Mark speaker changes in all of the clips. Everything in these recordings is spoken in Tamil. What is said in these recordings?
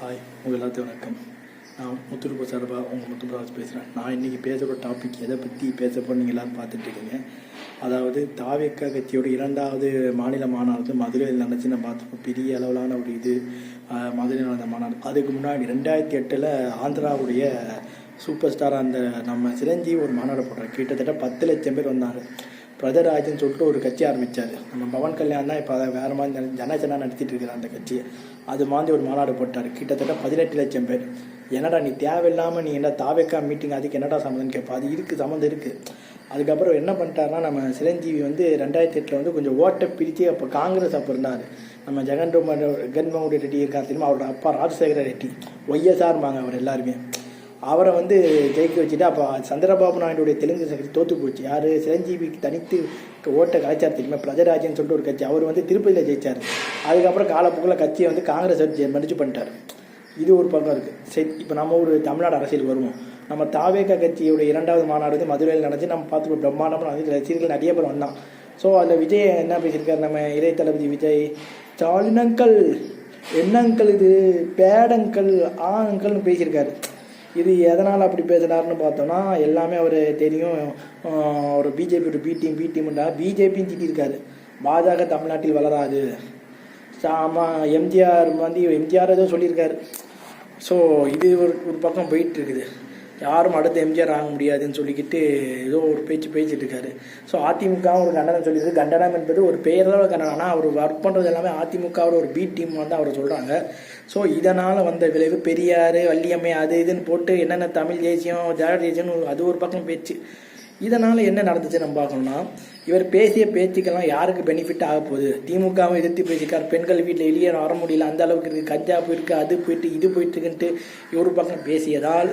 Speaker 1: ஹாய் உங்கள் எல்லாத்தையும் வணக்கம். நான் முத்துருப்ப சார்பாக உங்கள் முத்துராஜ் பேசுகிறேன் நான் இன்றைக்கி பேசுகிற டாபிக் எதை பற்றி பேச போகிறீங்க எல்லோரும் பார்த்துட்டு இருக்கீங்க அதாவது தாவேக்கா கட்சியோட இரண்டாவது மாநில மாநாடு மதுரையில் நடந்துச்சு. நான் பார்த்தோம் பெரிய அளவிலான ஒரு இது மதுரை மதுரையில் நடந்த மாநாடு. அதுக்கு முன்னாடி ரெண்டாயிரத்தி எட்டில் ஆந்திராவுடைய சூப்பர் ஸ்டார் அந்த நம்ம சிரஞ்சீவி ஒரு மாநாடு போடுறாங்க கிட்டத்தட்ட பத்து லட்சம் பேர் வந்தாங்க. பிரதராஜன் சொல்லிட்டு ஒரு கட்சி ஆரம்பித்தார் நம்ம பவன் கல்யாண் தான் இப்போ அதை வேறு மாதிரி ஜனஜனா நடத்திட்டு இருக்கிற அந்த கட்சியை அது மாதிரி ஒரு மாநாடு போட்டார். கிட்டத்தட்ட பதினெட்டு லட்சம் பேர். என்னடா நீ தேவையில்லாமல் நீ என்ன தாவேக்கா மீட்டிங் அதுக்கு என்னடா சம்மந்தம் கேட்பா அது இருக்குது சம்மந்தம் இருக்குது அதுக்கப்புறம் என்ன பண்ணிட்டாருன்னா நம்ம சிரஞ்சீவி வந்து ரெண்டாயிரத்தி எட்டில் வந்து கொஞ்சம் ஓட்டை பிரித்து அப்போ காங்கிரஸ் அப்போ இருந்தார். நம்ம ஜெகன் ஜெகன்மோகன் ரெட்டி இருக்கார் தெரியுமா? அவரோட அப்பா ராஜசேகர ரெட்டி. ஒய்எஸ்ஆர்பாங்க அவர் எல்லாருமே. அவரை வந்து ஜெயிக்க வச்சுட்டு அப்போ சந்திரபாபு நாயுடைய தெலுங்கு சக்தி தோத்து போச்சு. யார்? சிரஞ்சீவிக்கு தனித்து ஓட்டை கலைச்சார் தெரியுமா? பிரஜராஜன் சொல்லிட்டு ஒரு கட்சி. அவர் வந்து திருப்பதியில் ஜெயிச்சார். அதுக்கப்புறம் காலப்போக்கில் கட்சியை வந்து காங்கிரஸ் மடிச்சு பண்ணிட்டார். இது ஒரு பக்கம் இருக்குது சரி இப்போ நம்ம ஒரு தமிழ்நாடு அரசியல் வருவோம். நம்ம தாவேக கட்சியோட இரண்டாவது மாநாடு வந்து மதுரையில் நடந்துச்சு நம்ம பார்த்து பிரம்மாண்டமாக வந்து ரசிகர்கள் நிறைய பேர் வந்தான். ஸோ அதில் விஜய் என்ன பேசியிருக்காரு? நம்ம இளைய தளபதி விஜய் ஸ்டாலினங்கள் என்னங்கள் இது? பேடங்கள் ஆண்கள்னு பேசியிருக்காரு. இது எதனால் அப்படி பேசுனாருன்னு பார்த்தோம்னா எல்லாமே அவர் தெரியும். ஒரு பிஜேபியோட பி டீம் பி டீம்ன்றா பிஜேபின்னு திட்டிருக்காரு. பாஜக தமிழ்நாட்டில் வளராது. ஆமாம் எம்ஜிஆர் வந்து எம்ஜிஆர் ஏதோ சொல்லியிருக்காரு. ஸோ இது ஒரு ஒரு பக்கம் போயிட்டு இருக்குது. யாரும் அடுத்த எம்ஜிஆர் ஆக முடியாதுன்னு சொல்லிக்கிட்டு ஏதோ ஒரு பேச்சு பேச்சுட்டு இருக்காரு. ஸோ அதிமுக ஒரு கண்டனம் சொல்லியிருக்கு. கண்டனம் என்பது ஒரு பெயரில் கண்டனம். ஆனால் அவர் ஒர்க் பண்ணுறது எல்லாமே அதிமுகவோட ஒரு பி டீம் வந்து அவர் சொல்கிறாங்க ஸோ இதனால் வந்த விளைவு பெரியார் வள்ளியம்மை அது இதுன்னு போட்டு என்னென்ன தமிழ் தேசியம் ஜாட தேசியம்னு அது ஒரு பக்கம் பேச்சு. இதனால் என்ன நடந்துச்சு நம்ம பார்க்கணும்னா இவர் பேசிய பேச்சுக்கெல்லாம் யாருக்கு பெனிஃபிட் ஆக போகுது? திமுகவை எதிர்த்து பேசிக்கார் பெண்கள் வீட்டில் வெளியே வர முடியல. அந்த அளவுக்கு இருக்குது கஞ்சா போயிருக்கு அது போயிட்டு இது போயிட்டுருக்குன்ட்டு இவர் பக்கம் பேசியதால்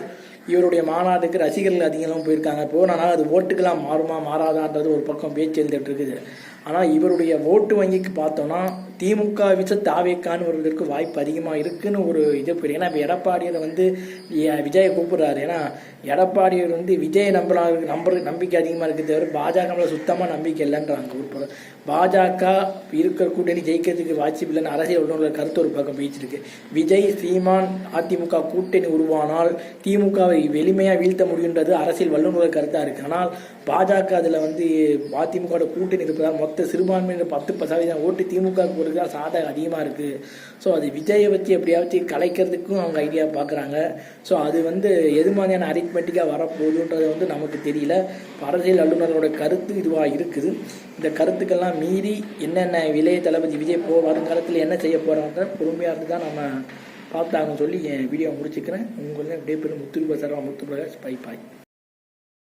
Speaker 1: இவருடைய மாநாட்டுக்கு ரசிகர்கள் அதிகமாக போயிருக்காங்க. போனால் அது ஓட்டுக்கெல்லாம் மாறுமா மாறாதான்றது ஒரு பக்கம் பேச்சு எழுந்துட்டு இருக்குது. ஆனால் இவருடைய ஓட்டு வங்கிக்கு பார்த்தோன்னா திமுக விச்சு தாவேக்கான்னு வருவதற்கு வாய்ப்பு அதிகமாக இருக்குன்னு ஒரு இது புரியும் ஏன்னா இப்போ எடப்பாடியில் வந்து விஜயை கூப்பிடுறாரு. ஏன்னா எடப்பாடியர் வந்து விஜய் நம்பலாம் நம்பர் நம்பிக்கை அதிகமாக இருக்குது தவிர பாஜக சுத்தமாக நம்பிக்கை இல்லைன்றாங்க உட்பட பாஜக இருக்கிற கூட்டணி ஜெயிக்கிறதுக்கு வாய்ப்பு இல்லைன்னு அரசியல் உள்ளவர்கள் கருத்து ஒரு பக்கம் பேச்சிருக்கு விஜய் சீமான் அதிமுக கூட்டணி உருவானால் திமுகவை எளிமையாக வீழ்த்த முடியுன்றது அரசியல் வல்லுநர்கள் கருத்தாக இருக்குது ஆனால் பாஜக அதில் வந்து அதிமுக கூட்டணி இருப்பதால் மொத்த சிறுபான்மையினர் பத்து சதவீதம் ஓட்டு திமுக போடுறதுக்கு சாதகம் அதிகமாக இருக்குது ஸோ அது விஜயை வச்சு எப்படியாச்சும் கலைக்கிறதுக்கும் அவங்க ஐடியா பார்க்குறாங்க ஸோ அது வந்து எது மாதிரியான அரித்மெட்டிக்காக வரப்போகுதுன்றது வந்து நமக்கு தெரியல. அரசியல் அலுவலர்களோட கருத்து இதுவாக இருக்குது. இந்த கருத்துக்கெல்லாம் மீறி என்னென்ன இளைய தளபதி விஜய் போ வருங்காலத்தில் என்ன செய்ய போகிறாங்க பொறுமையாக இருந்து தான் நம்ம பார்த்தாங்கன்னு சொல்லி என் வீடியோ முடிச்சுக்கிறேன். உங்களுக்கு அப்படியே பெரும் முத்துருபா சர்வா முத்து பை பாய்